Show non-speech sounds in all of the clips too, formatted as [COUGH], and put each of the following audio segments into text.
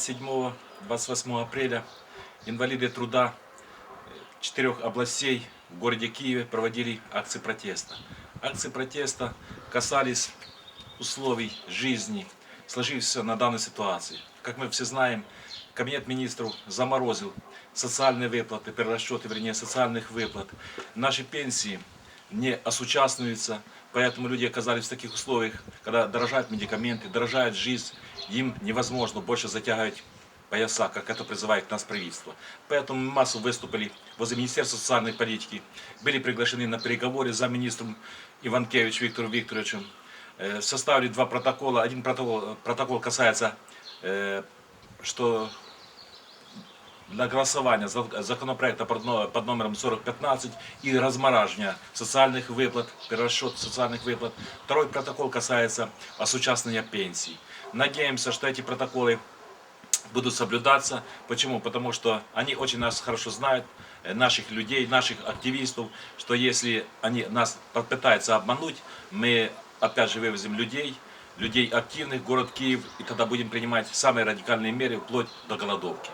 27-28 апреля инвалиды труда четырех областей в городе Киеве проводили акции протеста. Акции протеста касались условий жизни, сложившихся на данной ситуации. Как мы все знаем, Кабинет министров заморозил социальные выплаты, перерасчеты, вернее, социальных выплат. Наши пенсии не осучаствуются, поэтому люди оказались в таких условиях, когда дорожают медикаменты, дорожает жизнь, им невозможно больше затягивать пояса, как это призывает нас правительство. Поэтому массово выступили возле Министерства социальной политики, были приглашены на переговоры за министром Иванкевич Виктором Викторовичем, Э, составили два протокола. Один протокол, протокол касается, э, что для голосования за законопроекта под но- под номером 4015 и размораживания социальных выплат, перерасчет социальных выплат. Второй протокол касается осучаствования пенсий. Надеемся, что эти протоколы будут соблюдаться. Почему? Потому что они очень нас хорошо знают, э, наших людей, наших активистов, что если они нас попытаются обмануть, мы опять же вывезем людей, людей активных город Киев, и тогда будем принимать самые радикальные меры, вплоть до голодовки.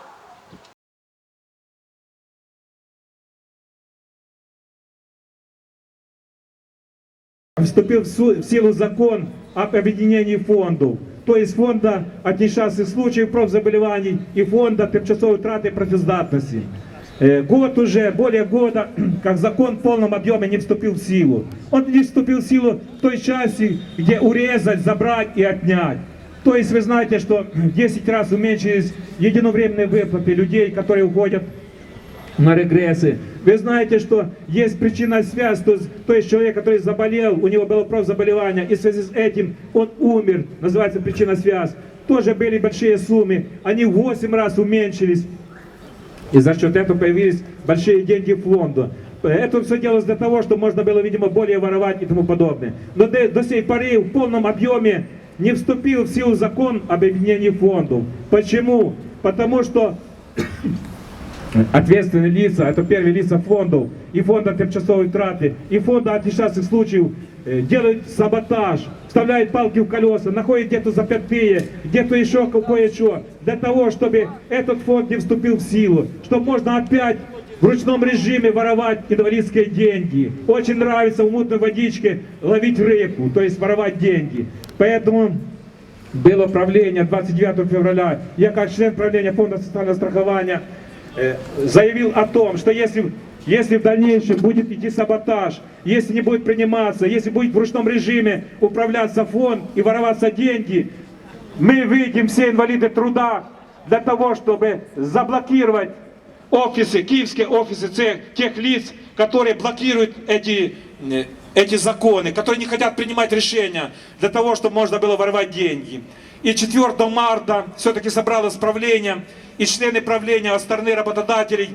Вступил в в силу закон об объединении фондов, то есть фонда от несчастных случаев профзаболеваний и фонда тимчасовой утраты профиздатности. Э, Год уже, более года, [CLEARS THROAT] как закон в полном объеме не вступил в силу. Он не вступил в силу в той части, где урезать, забрать и отнять. То есть вы знаете, что [CLEARS THROAT] 10 раз уменьшились единовременные выплаты людей, которые уходят на регрессы. Вы знаете, что есть причинная связь, то есть, то есть человек, который заболел, у него было профзаболевание, и в связи с этим он умер, называется причинная связь. Тоже были большие суммы, они в 8 раз уменьшились. И за счет этого появились большие деньги фонда. Это все делалось для того, чтобы можно было, видимо, более воровать и тому подобное. Но до, до сей поры в полном объеме не вступил в силу закон об объединении фондов. Почему? Потому что ответственные лица, это первые лица фондов, и фонда тимчасовой траты, и фонда от несчастных случаев э, делают саботаж, вставляют палки в колеса, находят где-то запятые, где-то еще кое-что, для того, чтобы этот фонд не вступил в силу, чтобы можно опять в ручном режиме воровать инвалидские деньги. Очень нравится в мутной водичке ловить рыбу, то есть воровать деньги. Поэтому было правление 29 февраля, я как член правления фонда социального страхования заявил о том, что если, если в дальнейшем будет идти саботаж, если не будет приниматься, если будет в ручном режиме управляться фонд и вороваться деньги, мы выйдем все инвалиды труда для того, чтобы заблокировать офисы, киевские офисы тех, тех лиц, которые блокируют эти, э, эти законы, которые не хотят принимать решения для того, чтобы можно было воровать деньги. И 4 марта все-таки собралось правление, и члены правления от стороны работодателей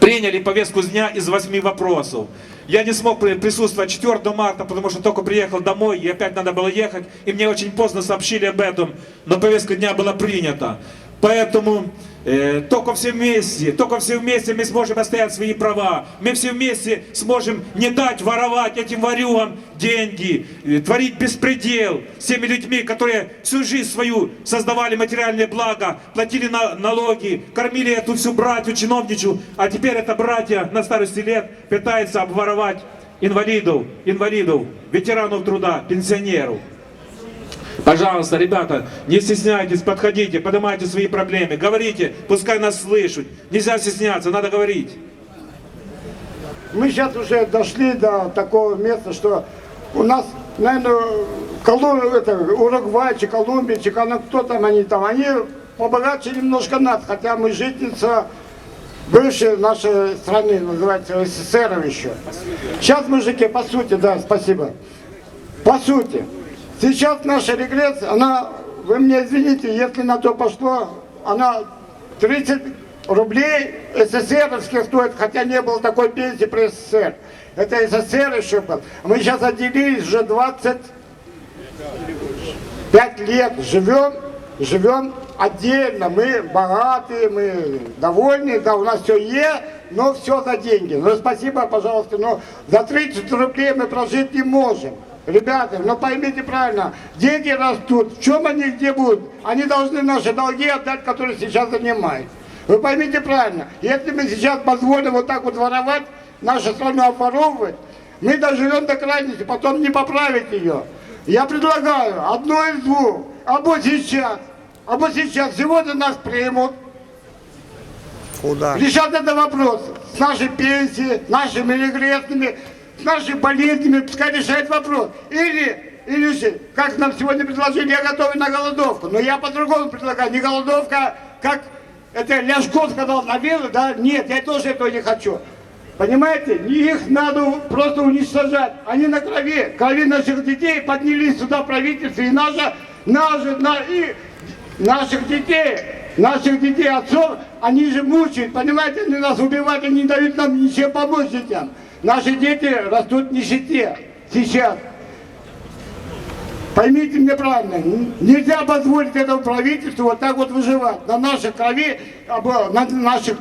приняли повестку дня из восьми вопросов. Я не смог при- присутствовать 4 марта, потому что только приехал домой, и опять надо было ехать, и мне очень поздно сообщили об этом, но повестка дня была принята. Поэтому э, только все вместе, только все вместе мы сможем отстоять свои права. Мы все вместе сможем не дать воровать этим ворюгам деньги, э, творить беспредел с теми людьми, которые всю жизнь свою создавали материальные блага, платили на- налоги, кормили эту всю братью чиновничу, а теперь это братья на старости лет пытаются обворовать инвалидов, инвалидов, ветеранов труда, пенсионеров. Пожалуйста, ребята, не стесняйтесь, подходите, поднимайте свои проблемы, говорите, пускай нас слышат. Нельзя стесняться, надо говорить. Мы сейчас уже дошли до такого места, что у нас, наверное, Колум... это, Уругвайчик, Колумбийчик, она кто там они там, они побогаче немножко нас, хотя мы жительница бывшей нашей страны, называется СССР еще. Сейчас, мужики, по сути, да, спасибо. По сути, сейчас наша регресс, она, вы мне извините, если на то пошло, она 30 рублей СССРовских стоит, хотя не было такой пенсии при СССР. Это СССР еще был. Мы сейчас отделились уже 25 лет, живем, живем отдельно. Мы богатые, мы довольны, да, у нас все есть, но все за деньги. Ну, спасибо, пожалуйста, но за 30 рублей мы прожить не можем. Ребята, ну поймите правильно, дети растут, в чем они где будут? Они должны наши долги отдать, которые сейчас занимают. Вы поймите правильно, если мы сейчас позволим вот так вот воровать, нашу страну обворовывать, мы доживем до крайности, потом не поправить ее. Я предлагаю одно из двух, або сейчас, або сейчас, сегодня нас примут, Куда? решат этот вопрос с нашей пенсией, нашими регрессными, с нашими болезнями, пускай решает вопрос. Или, или как нам сегодня предложили, я готов на голодовку. Но я по-другому предлагаю, не голодовка, как это Ляшков сказал на вилы, да, нет, я тоже этого не хочу. Понимаете, их надо просто уничтожать. Они на крови, крови наших детей поднялись сюда правительство и наше, наше, на, и наших детей, наших детей, отцов, они же мучают, понимаете, они нас убивают, они не дают нам ничем помочь детям. Наши дети растут в нищете сейчас. Поймите меня правильно, нельзя позволить этому правительству вот так вот выживать на нашей крови, на наших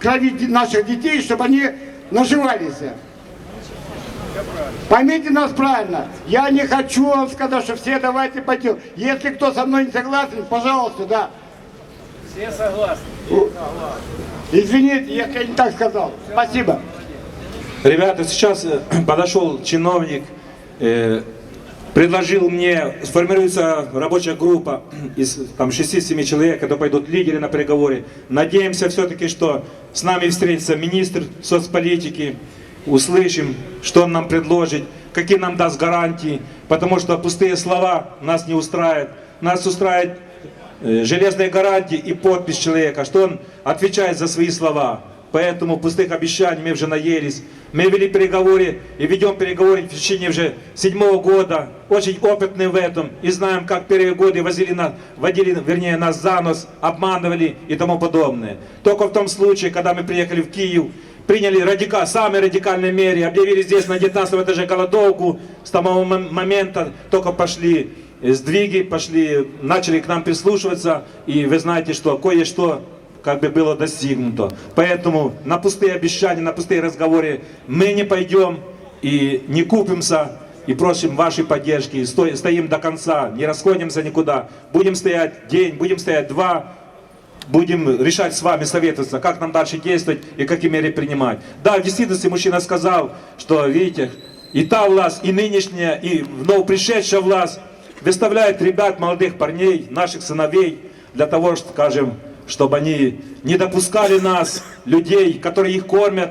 крови наших детей, чтобы они наживались. Поймите нас правильно. Я не хочу вам сказать, что все давайте пойдем. Если кто со мной не согласен, пожалуйста, да. Все согласны. Извините, если я не так сказал. Спасибо. Ребята, сейчас э, [CLEARS THROAT] подошел чиновник, э, предложил мне, сформируется рабочая группа [CLEARS THROAT] из там 6-7 человек, это пойдут лидеры на переговоры. Надеемся все-таки, что с нами встретится министр соцполитики, услышим, что он нам предложит, какие нам даст гарантии, потому что пустые слова нас не устраивают. Нас устраивает э, железные гарантии и подпись человека, что он отвечает за свои слова. Поэтому пустых обещаний мы уже наелись. Мы вели переговоры и ведем переговоры в течение уже седьмого года. Очень опытны в этом и знаем, как первые годы возили нас, водили, вернее, нас за нос, обманывали и тому подобное. Только в том случае, когда мы приехали в Киев, приняли радика, самые радикальные меры, объявили здесь на 19 этаже голодовку. С того мом- момента только пошли э, сдвиги, пошли, начали к нам прислушиваться. И вы знаете, что кое-что как бы было достигнуто. Поэтому на пустые обещания, на пустые разговоры мы не пойдем и не купимся. И просим вашей поддержки, Сто- стоим до конца, не расходимся никуда. Будем стоять день, будем стоять два, будем решать с вами, советоваться, как нам дальше действовать и какие меры принимать. Да, в действительности мужчина сказал, что, видите, и та власть, и нынешняя, и вновь пришедшая власть выставляет ребят, молодых парней, наших сыновей, для того, что, скажем, чтобы они не допускали нас, людей, которые их кормят,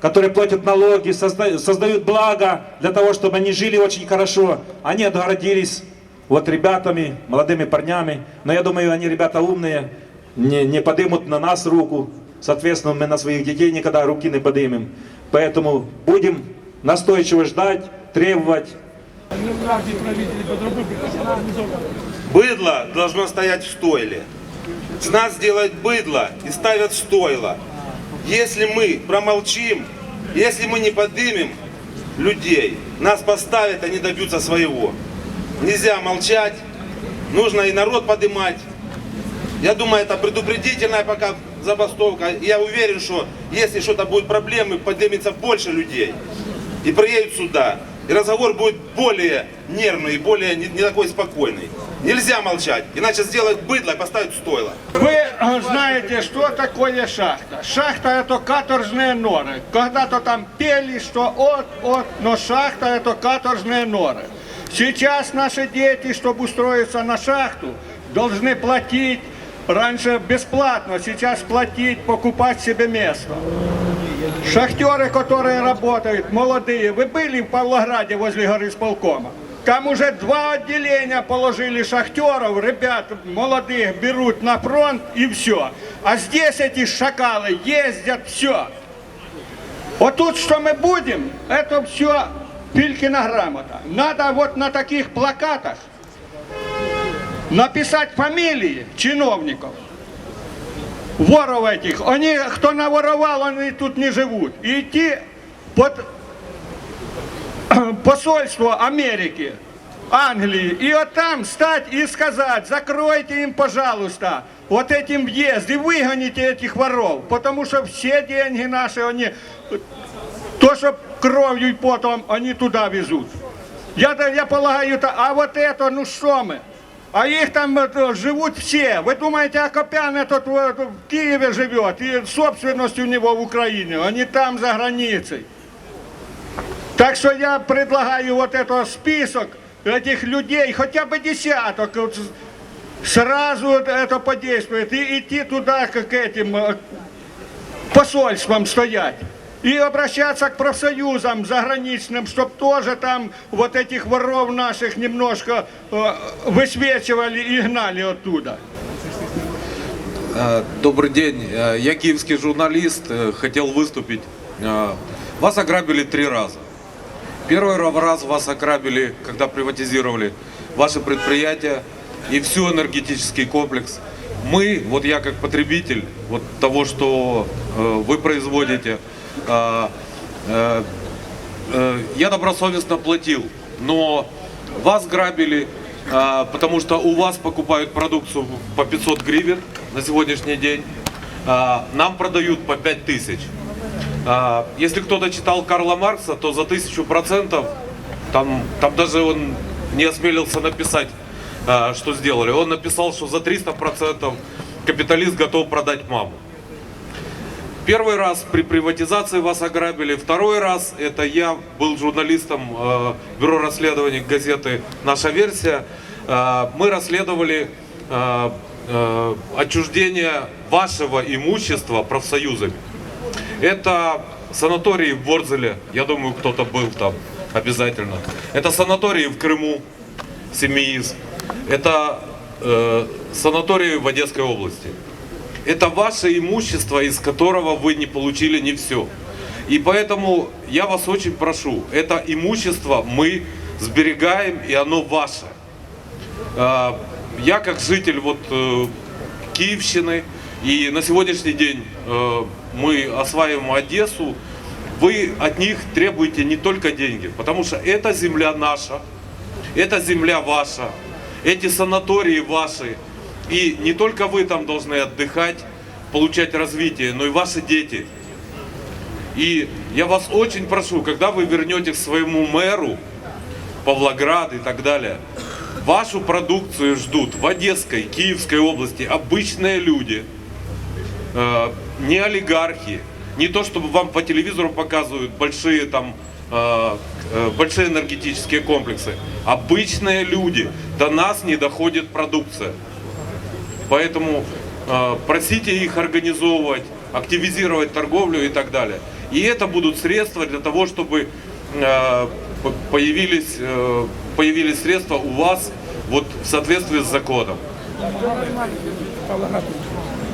которые платят налоги, созда- создают благо для того, чтобы они жили очень хорошо. Они отгородились вот ребятами, молодыми парнями. Но я думаю, они ребята умные, не, не подымут на нас руку. Соответственно, мы на своих детей никогда руки не подымем. Поэтому будем настойчиво ждать, требовать. Быдло должно стоять в стойле. С нас делают быдло и ставят стойло. Если мы промолчим, если мы не поднимем людей, нас поставят, они добьются своего. Нельзя молчать, нужно и народ поднимать. Я думаю, это предупредительная пока забастовка. Я уверен, что если что-то будет проблемы, поднимется больше людей. И приедут сюда. И разговор будет более нервный более не, не такой спокойный. Нельзя молчать, иначе сделают быдло и поставят стойло. Вы э, знаете, что такое шахта? Шахта это каторжные норы. Когда-то там пели, что от, от, но шахта это каторжные норы. Сейчас наши дети, чтобы устроиться на шахту, должны платить. Раньше бесплатно, сейчас платить, покупать себе место. Шахтеры, которые работают, молодые, вы были в Павлограде возле горы сполкома? Там уже два отделения положили шахтеров, ребят молодых берут на фронт и все. А здесь эти шакалы ездят, все. Вот тут что мы будем, это все Филькина грамота. Надо вот на таких плакатах написать фамилии чиновников. Воров этих, они, кто наворовал, они тут не живут. И идти под [COUGHS] посольство Америки, Англии, и вот там стать и сказать, закройте им, пожалуйста, вот этим въезд и выгоните этих воров, потому что все деньги наши, они, то, что кровью и потом, они туда везут. Я, я полагаю, а вот это, ну что мы? А их там э, живут все. Вы думаете, Акопян этот в, в Киеве живет, и собственность у него в Украине, а не там за границей. Так что я предлагаю вот этот список этих людей, хотя бы десяток, вот сразу это подействует, и идти туда, как этим э, посольствам стоять. И обращаться к профсоюзам заграничным, чтобы тоже там вот этих воров наших немножко э, высвечивали и гнали оттуда. Э, Добрый день. Э, Я киевский журналист, хотел выступить. Вас ограбили три раза. Первый ра- раз вас ограбили, когда приватизировали ваше предприятие и всю энергетический комплекс. Мы, вот я как потребитель вот того, что э, вы производите, э, э, э, я добросовестно платил, но вас грабили, э, потому что у вас покупают продукцию по 500 гривен на сегодняшний день, а нам продают по 5000. А, Если кто-то читал Карла Маркса, то за тысячу процентов, там, там даже он не осмелился написать, а, что сделали. Он написал, что за 300 процентов капиталист готов продать маму. Первый раз при приватизации вас ограбили, второй раз это я был журналистом э, бюро расследований газеты «Наша версия». Э, мы расследовали э, э, отчуждение вашего имущества профсоюзами. Это санатории в Ворзеле, я думаю, кто-то был там обязательно. Это санатории в Крыму, Семииз. Это э, санатории в Одесской области. Это ваше имущество, из которого вы не получили не все. И поэтому я вас очень прошу, это имущество мы сберегаем, и оно ваше. А, Я как житель вот э, Киевщины, и на сегодняшний день э, мы осваиваем Одессу, вы от них требуете не только деньги, потому что эта земля наша, эта земля ваша, эти санатории ваши, и не только вы там должны отдыхать, получать развитие, но и ваши дети. И я вас очень прошу, когда вы вернете к своему мэру, Павлоград и так далее, вашу продукцию ждут в Одесской, Киевской области обычные люди, не олигархи, не то, чтобы вам по телевизору показывают большие там э, э, большие энергетические комплексы. Обычные люди, до нас не доходит продукция. Поэтому э, просите их организовывать, активизировать торговлю и так далее. И это будут средства для того, чтобы э, появились, э, появились средства у вас вот в соответствии с законом.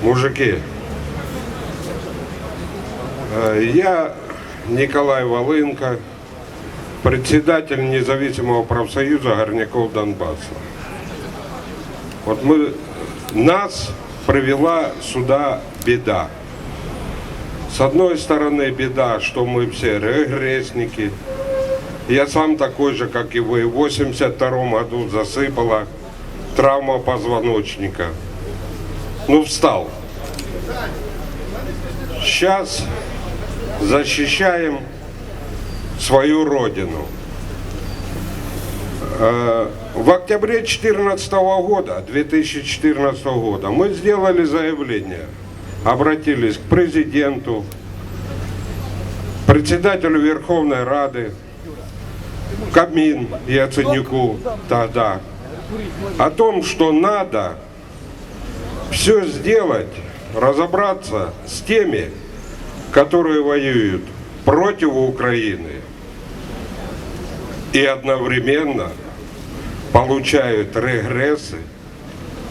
Мужики, э, я Николай Волынко, председатель независимого профсоюза горняков Донбасса. Вот мы, нас привела сюда беда. С одной стороны беда, что мы все регрессники. Я сам такой же, как и вы. В 82 году засыпала травма позвоночника. Ну, встал. Сейчас защищаем свою родину. Э, В октябре 2014 года, 2014 года, мы сделали заявление, обратились к президенту, председателю Верховной Рады, Кабмин Яценюку тогда, о том, что надо все сделать, разобраться с теми, которые воюют против Украины и одновременно получают регрессы,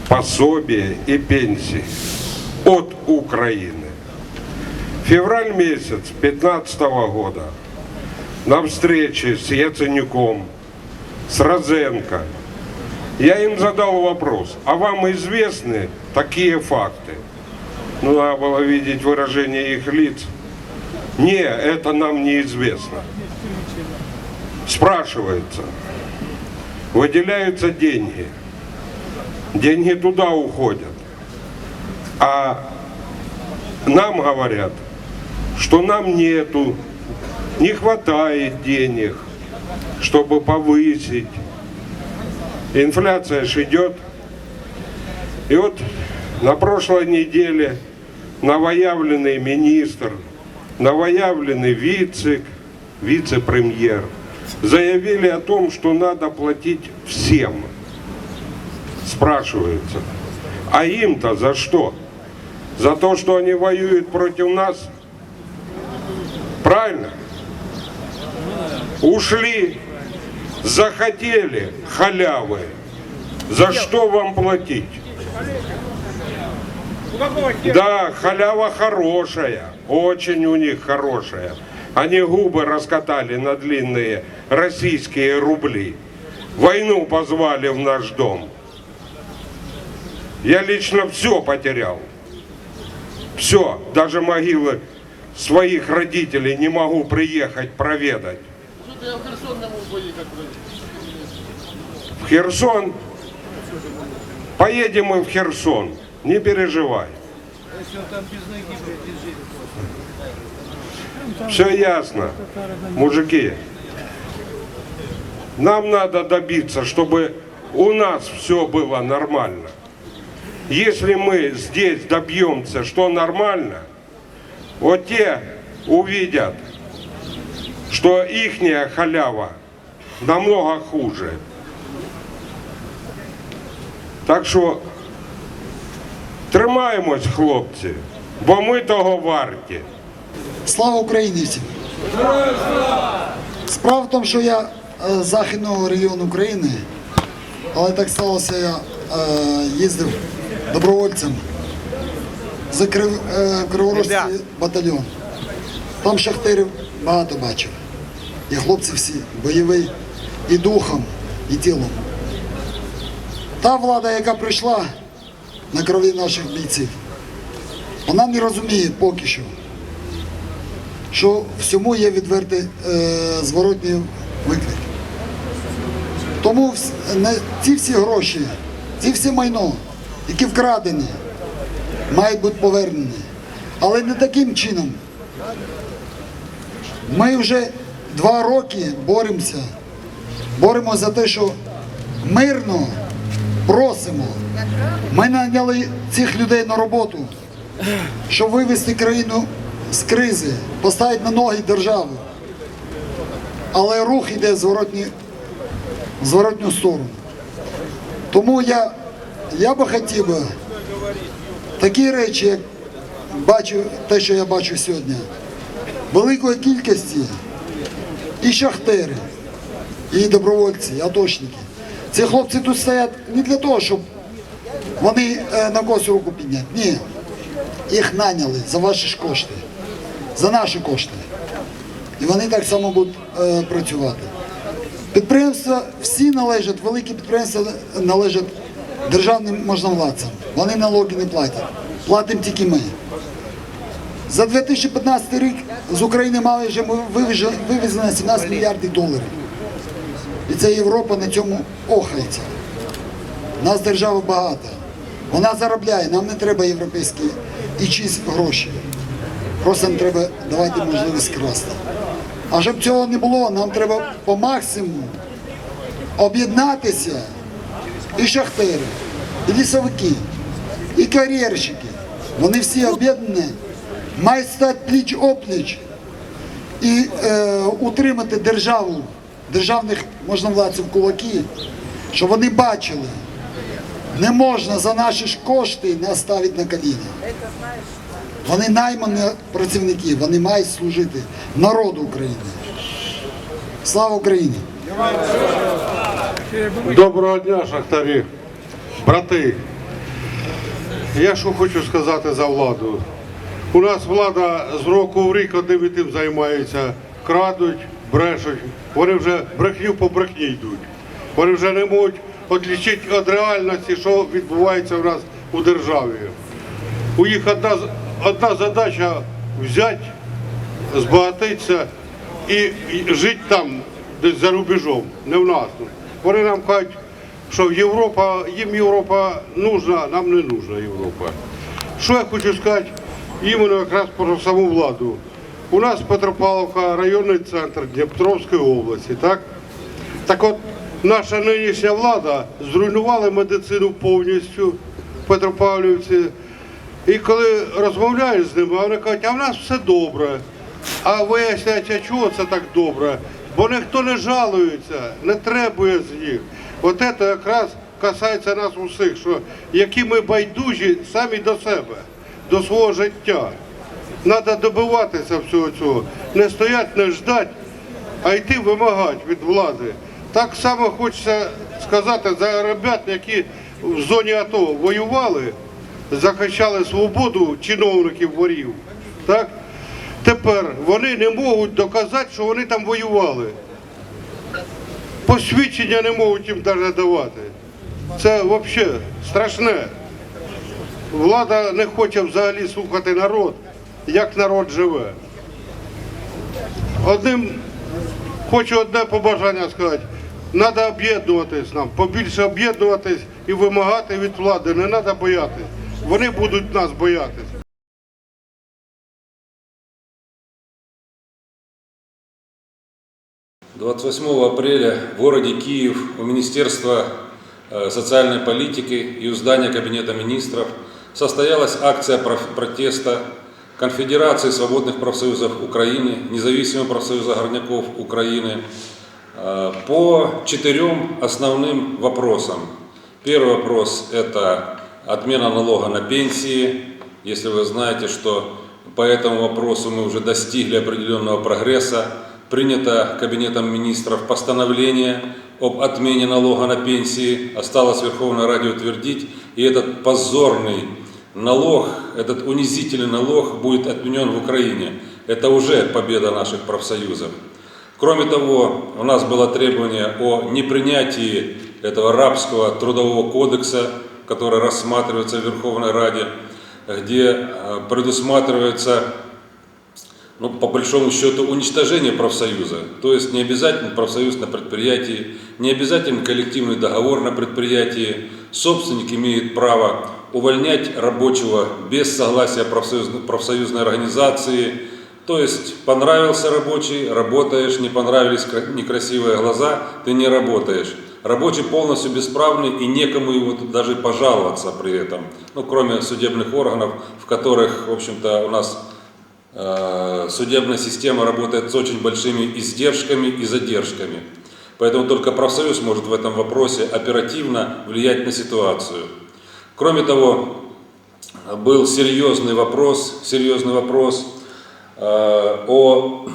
пособия и пенсии от Украины. Февраль месяц 2015 года на встрече с Яценюком, с Розенко, я им задал вопрос, а вам известны такие факты? Ну, надо было видеть выражение их лиц. Не, это нам неизвестно. Спрашивается, выделяются деньги, деньги туда уходят, а нам говорят, что нам нету, не хватает денег, чтобы повысить. Инфляция же идет. И вот на прошлой неделе новоявленный министр, новоявленный вице, вице-премьер заявили о том, что надо платить всем. Спрашивается, а им-то за что? За то, что они воюют против нас? Правильно? Ушли, захотели халявы. За что вам платить? Да, халява хорошая, очень у них хорошая. Они губы раскатали на длинные российские рубли. Войну позвали в наш дом. Я лично все потерял. Все, даже могилы своих родителей не могу приехать проведать. В Херсон? Поедем мы в Херсон, не переживай. Все ясно, мужики. Нам надо добиться, чтобы у нас все было нормально. Если мы здесь добьемся, что нормально, вот те увидят, что ихняя халява намного хуже. Так що тримаємось, хлопці, бо ми того варті. Слава Україні всім! Справа в тому, що я е, з західного регіону України, але так сталося, я е, їздив добровольцем за е, Криворожський батальйон. Там шахтерів багато бачив. І хлопці всі бойові і духом, і тілом. Та влада, яка прийшла на крові наших бійців, вона не розуміє поки що що всьому є відвертий е, зворотній виклик. Тому ці всі гроші, ці всі майно, які вкрадені, мають бути повернені. Але не таким чином. Ми вже два роки боремося, боремося за те, що мирно просимо. Ми наняли цих людей на роботу щоб вивести країну з кризи, поставити на ноги державу. Але рух йде в зворотню сторону. Тому я, я би хотів би такі речі, як бачу, те, що я бачу сьогодні, великої кількості і шахтери, і добровольці, і атошники. Ці хлопці тут стоять не для того, щоб вони е, на когось руку підняти. Ні їх наняли за ваші ж кошти, за наші кошти. І вони так само будуть е, працювати. Підприємства всі належать, великі підприємства належать державним можновладцям. Вони налоги не платять. Платимо тільки ми. За 2015 рік з України мали вже вивезено вивезено 17 мільярдів доларів. І це Європа на цьому охається. Нас держава багата. Вона заробляє, нам не треба європейські і чиїсь гроші. Просто не треба давати можливість красти. А щоб цього не було, нам треба по максимуму об'єднатися і шахтери, і лісовики, і кар'єрщики. Вони всі об'єднані, мають стати пліч опліч і е, утримати державу, державних можновладців кулаки, щоб вони бачили. Не можна за наші кошти нас ставити на коліна. Вони наймані працівники, вони мають служити народу України. Слава Україні! Доброго дня, шахтарі, брати. Я що хочу сказати за владу. У нас влада з року в рік одним і тим займається, крадуть, брешуть. Вони вже брехню по брехні йдуть. Вони вже не можуть відлічити від реальності, що відбувається в нас у державі. У їх одна, одна задача взяти, збагатитися і, жити там, десь за рубежом, не в нас. Вони нам кажуть, що Європа, їм Європа нужна, нам не нужна Європа. Що я хочу сказати іменно якраз про саму владу. У нас Петропавловка районний центр Дніпровської області, так? Так от, наша нинішня влада зруйнувала медицину повністю в Петропавлівці. І коли розмовляєш з ними, вони кажуть, а в нас все добре. А виясняється, чого це так добре? Бо ніхто не жалується, не требує з них. От це якраз касається нас усіх, що які ми байдужі самі до себе, до свого життя. Треба добиватися всього цього. Не стоять, не ждать, а йти вимагати від влади. Так само хочеться сказати за ребят, які в зоні АТО воювали, захищали свободу чиновників ворів. Так? Тепер вони не можуть доказати, що вони там воювали. Посвідчення не можуть їм навіть давати. Це взагалі страшне. Влада не хоче взагалі слухати народ, як народ живе. Одним хочу одне побажання сказати. Треба об'єднуватись нам, побільше об'єднуватись і вимагати від влади. Не треба боятись. Вони будуть нас боятись. 28 апреля в городе Киев у Министерства э, социальной политики и у здания Кабинета министров состоялась акция протеста Конфедерации свободных профсоюзов Украины, Независимого профсоюза горняков Украины э, по четырем основным вопросам. Первый вопрос – это отмена налога на пенсии. Если вы знаете, что по этому вопросу мы уже достигли определенного прогресса, принято Кабинетом министров постановление об отмене налога на пенсии, осталось Верховной Раде утвердить, и этот позорный налог, этот унизительный налог будет отменен в Украине. Это уже победа наших профсоюзов. Кроме того, у нас было требование о непринятии этого рабского трудового кодекса, который рассматривается в Верховной Раде, где э, предусматривается ну, по большому счету, уничтожение профсоюза. То есть не обязательно профсоюз на предприятии, не обязательно коллективный договор на предприятии. Собственник имеет право увольнять рабочего без согласия профсоюзной, профсоюзной организации. То есть понравился рабочий, работаешь, не понравились кра- некрасивые глаза, ты не работаешь. Рабочий полностью бесправный и некому его даже пожаловаться при этом. Ну, кроме судебных органов, в которых, в общем-то, у нас Э, судебная система работает с очень большими издержками и задержками. Поэтому только профсоюз может в этом вопросе оперативно влиять на ситуацию. Кроме того, был серьезный вопрос, серьезный вопрос э, о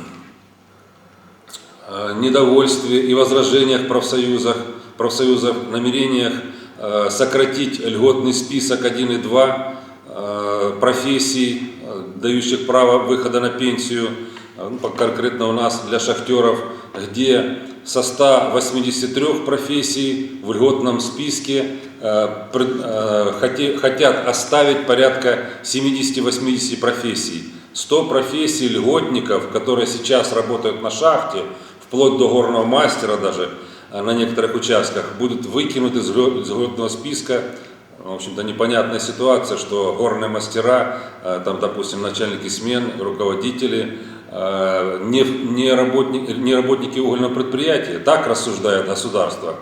э, недовольстве и возражениях профсоюзах, профсоюзов, намерениях э, сократить льготный список 1 и 2 э, профессий, дающих право выхода на пенсию, ну, конкретно у нас для шахтеров, где со 183 профессий в льготном списке э, э, хотят оставить порядка 70-80 профессий. 100 профессий льготников, которые сейчас работают на шахте, вплоть до горного мастера даже, э, на некоторых участках, будут выкинуты из льгот- из льготного списка в общем-то, непонятная ситуация, что горные мастера, там, допустим, начальники смен, руководители, не, не, работники, не работники угольного предприятия. Так рассуждает государство.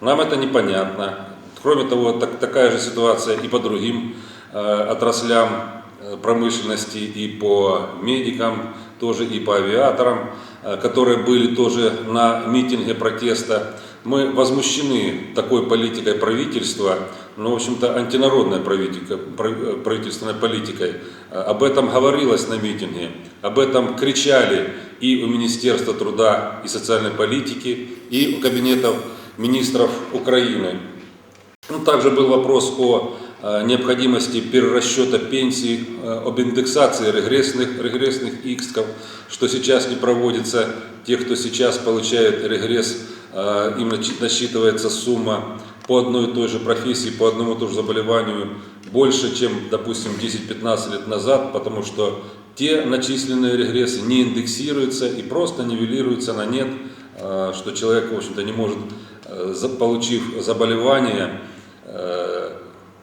Нам это непонятно. Кроме того, так- такая же ситуация и по другим э, отраслям э, промышленности, и по медикам, тоже и по авиаторам, э, которые были тоже на митинге протеста. Мы возмущены такой политикой правительства, ну, в общем-то, антинародной прав- э, правительственной политикой. Э, Об этом говорилось на митинге, об этом кричали и у Министерства труда и социальной политики, и у кабинетов министров Украины. Ну, также был вопрос о э, необходимости перерасчета пенсий, э, об индексации регрессных, регрессных иксков, что сейчас не проводится. Те, кто сейчас получает регресс, э, им насчитывается сумма по одной и той же профессии, по одному и тому же заболеванию больше, чем, допустим, 10-15 лет назад, потому что те начисленные регрессы не индексируются и просто нивелируются на нет, что человек, в общем-то, не может, получив заболевание,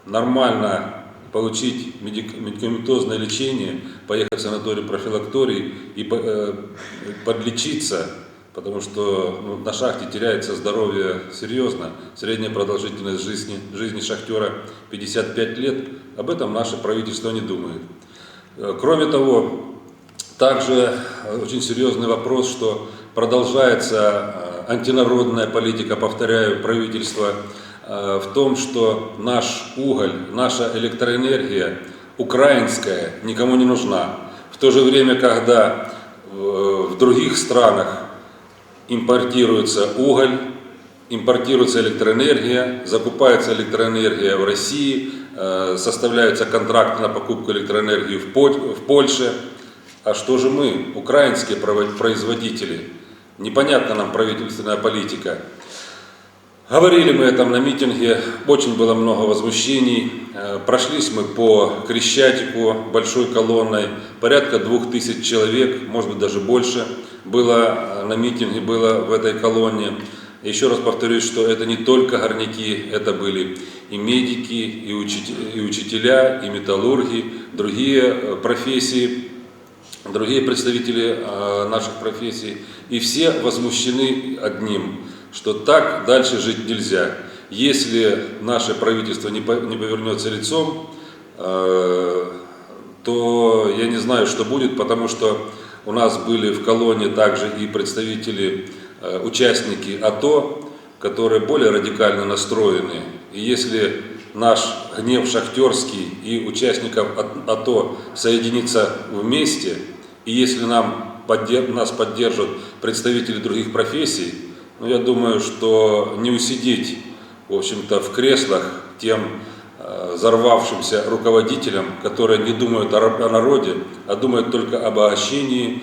нормально получить медик- медикаментозное лечение, поехать в санаторий профилакторий и э, подлечиться, потому что ну, на шахте теряется здоровье серьезно. Средняя продолжительность жизни, жизни шахтера 55 лет. Об этом наше правительство не думает. Э, Кроме того, также э, очень серьезный вопрос, что продолжается э, антинародная политика, повторяю, правительства э, в том, что наш уголь, наша электроэнергия украинская никому не нужна. В то же время, когда э, в других странах импортируется уголь, импортируется электроэнергия, закупается электроэнергия в России, э, составляются контракты на покупку электроэнергии в Поль- в Польше. А что же мы, украинские производители? Непонятна нам правительственная политика. Говорили мы этом на митинге, очень было много возмущений. Э, Прошлись мы по Крещатику большой колонной, порядка двух тысяч человек, может быть даже больше, было э, на митинге, было в этой колонне. Еще раз повторюсь, что это не только горняки, это были и медики, и, и, учителя, и металлурги, другие э, профессии, другие представители наших профессий. И все возмущены одним, что так дальше жить нельзя. Если наше правительство не, по- не повернется лицом, э, то я не знаю, что будет, потому что у нас были в колонии также и представители, э, участники АТО, которые более радикально настроены. И если наш гнев шахтерский и участников АТО соединится вместе, и если нам нас поддержат представители других профессий, ну, я думаю, что не усидеть, в общем-то, в креслах тем э, взорвавшимся руководителям, которые не думают о, ра- о народе, а думают только об обогащении,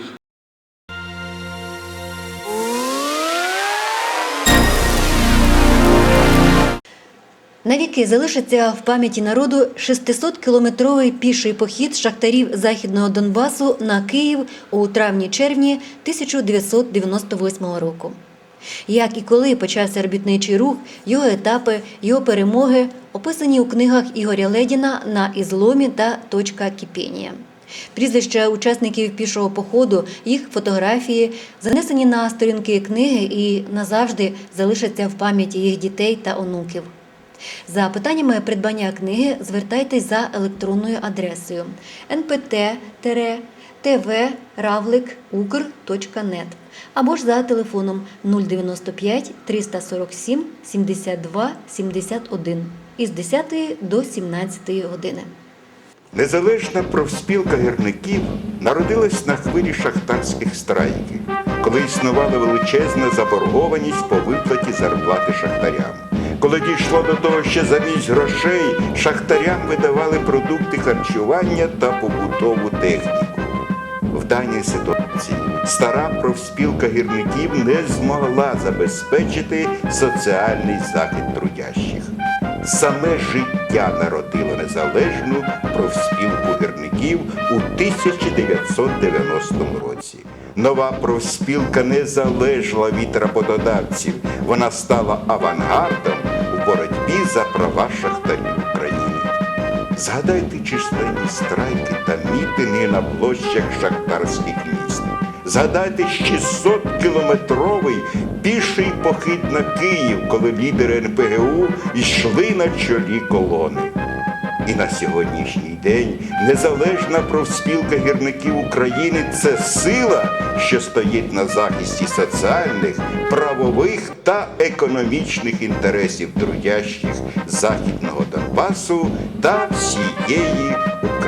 Навіки залишиться в пам'яті народу 600-кілометровий піший похід шахтарів Західного Донбасу на Київ у травні-червні 1998 року. Як і коли почався робітничий рух, його етапи, його перемоги описані у книгах Ігоря Ледіна на ізломі та точка кипіння. Прізвища учасників пішого походу, їх фотографії занесені на сторінки книги і назавжди залишаться в пам'яті їх дітей та онуків. За питаннями придбання книги звертайтесь за електронною адресою npt-tv-ravlik.ukr.net або ж за телефоном 095 347 72 71 із 10 до 17 години. Незалежна профспілка гірників народилась на хвилі шахтарських страйків, коли існувала величезна заборгованість по виплаті зарплати шахтарям. Коли дійшло до того, що замість грошей шахтарям видавали продукти харчування та побутову техніку. В даній ситуації стара профспілка гірників не змогла забезпечити соціальний захист трудящих. Саме життя народило незалежну профспілку гірників у 1990 році. Нова профспілка не залежала від роботодавців. Вона стала авангардом у боротьбі за права шахтарів України. Згадайте численні страйки та мітинги на площах шахтарських міст. Згадайте 600-кілометровий піший похід на Київ, коли лідери НПГУ йшли на чолі колони. І на сьогоднішній день незалежна профспілка гірників України це сила, що стоїть на захисті соціальних, правових та економічних інтересів трудящих Західного Донбасу та всієї України.